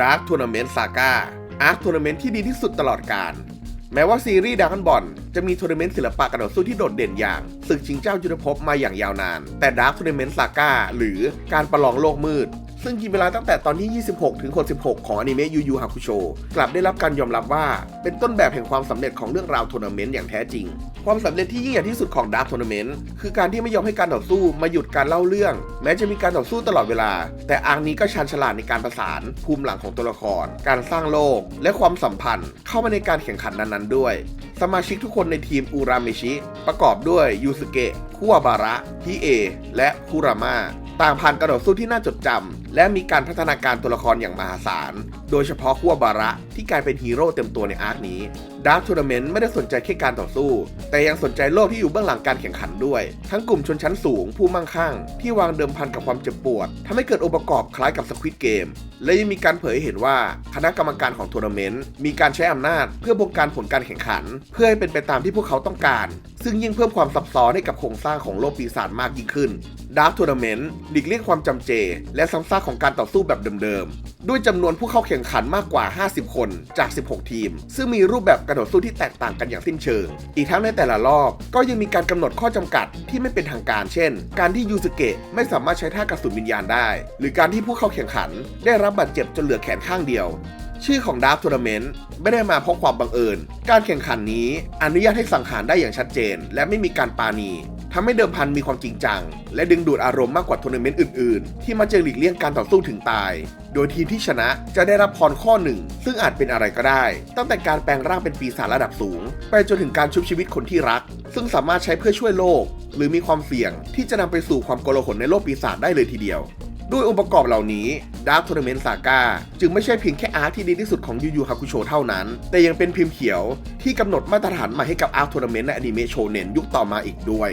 ดาร์คทัวร์นาเมนต์ซาก้าอาร์คทัวร์นาเมนต์ที่ดีที่สุดตลอดกาลแม้ว่าซีรีส์ดาร์คบอลจะมีทัวร์นาเมนต์ศิลปะการต่อสู้ที่โดดเด่นอย่างศึกชิงเจ้ายุทธภพมาอย่างยาวนาน แต่ดาร์คทัวร์นาเมนต์ซาก้าหรือการประลองโลกมืด ซึ่งกินเวลาตั้งแต่ตอนที่ 26 ถึง 66 ของอนิเมะยูยูฮาคุโชกลับได้รับการยอมรับว่า เป็นต้นแบบแห่งความสำเร็จของเรื่องราวทัวร์นาเมนต์อย่างแท้จริง ความสำเร็จที่ยิ่งใหญ่ที่สุดของด a r k ทัวร์นาเมนต์คือการที่ไม่ยอมให้การต่อสู้มาหยุดการเล่าเรื่อง แม้จะมีการต่อสู้ตลอดเวลา แต่อังนี้ก็ชันฉลาดในการประสาน ภูมิหลังของตัวละคร การสร้างโลก และความสัมพันธ์ เข้ามาในการแข่งขันนั้นๆ ด้วย สมาชิกทุกคนในทีมอูราเมชิประกอบด้วยยูสเกะคุวาบาระฮิเอและคุรามา ต่างผ่านการต่อสู้ที่น่าจดจำและมีการพัฒนาการตัวละครอย่างมหาศาล โดยเฉพาะคุวบาระที่กลายเป็นฮีโร่เต็มตัวในอาร์คนี้ดาร์ t ทัวร์นาเมนต์ไม่ได้สนใจแค่การต่อสู้ แต่ยังสนใจโลกที่อยู่เบื้องหลังการแข่งขันด้วย ทั้งกลุ่มชนชั้นสูงผู้มั่งคั่ง ที่วางเดิมพันกับความเจ็บปวดทำให้เกิดองค์ประกอบคล้ายกับสควิตเกม และยังมีการเผยให้เห็นว่าคณะกรรมการของทัวร์นาเมนต์มีการใช้อำนาจเพื่อบงการผลการแข่งขัน เพื่อให้เป็นไปตามที่พวกเขาต้องการ ซึ่งยิ่งเพิ่มความซับซ้อนให้กับโครงสร้างของโลกปีศาจมากยิ่งขึ้นดาร์ t ทัวร์นาเมนต์หลีกเลี่ยงความจำเจ และซ้ำซากของการต่อสู้แบบเดิมๆ ด้วยจำนวนผู้เข้าแข่งขันมากกว่า 50 คนจาก 16 ทีม ซึ่งมีรูปแบบการต่อสู้ที่แตกต่างกันอย่างสิ้นเชิง อีกทั้งในแต่ละรอบ ก็ยังมีการกำหนดข้อจำกัดที่ไม่เป็นทางการ เช่น การที่ยูสเกะไม่สามารถใช้ท่ากระสุนวิญญาณได้ หรือการที่ผู้เข้าแข่งขัน ได้รับบาดเจ็บจนเหลือแขนข้างเดียวชื่อของดาร์ t ทัวร์นาเมนต์ไม่ได้มาเพราะความบังเอิญ การแข่งขันนี้อนุญาตให้สังหารได้อย่างชัดเจน และไม่มีการปาณี ทำให้เดิมพันมีความจริงจัง และดึงดูดอารมณ์มากกว่าทัวร์นาเมนต์อื่นๆ ที่มาเจอหลีกเลี่ยงการต่อสู้ถึงตาย โดยทีมที่ชนะจะได้รับพรข้อหนึ่ง ซึ่งอาจเป็นอะไรก็ได้ ตั้งแต่การแปลงร่างเป็นปีศาจระดับสูง ไปจนถึงการชุบชีวิตคนที่รัก ซึ่งสามารถใช้เพื่อช่วยโลก หรือมีความเสี่ยงที่จะนำไปสู่ความโกลาหลในโลกปีศาจได้เลยทีเดียวด้วยองค์ประกอบเหล่านี้ Dark Tournament Saga จึงไม่ใช่เพียงแค่อาร์คที่ดีที่สุดของยูยูฮาคุโชเท่านั้น แต่ยังเป็นพิมพ์เขียวที่กำหนดมาตรฐานใหม่ให้กับอาร์คทัวร์นาเมนต์ในอนิเมะโชเน็นยุคต่อมาอีกด้วย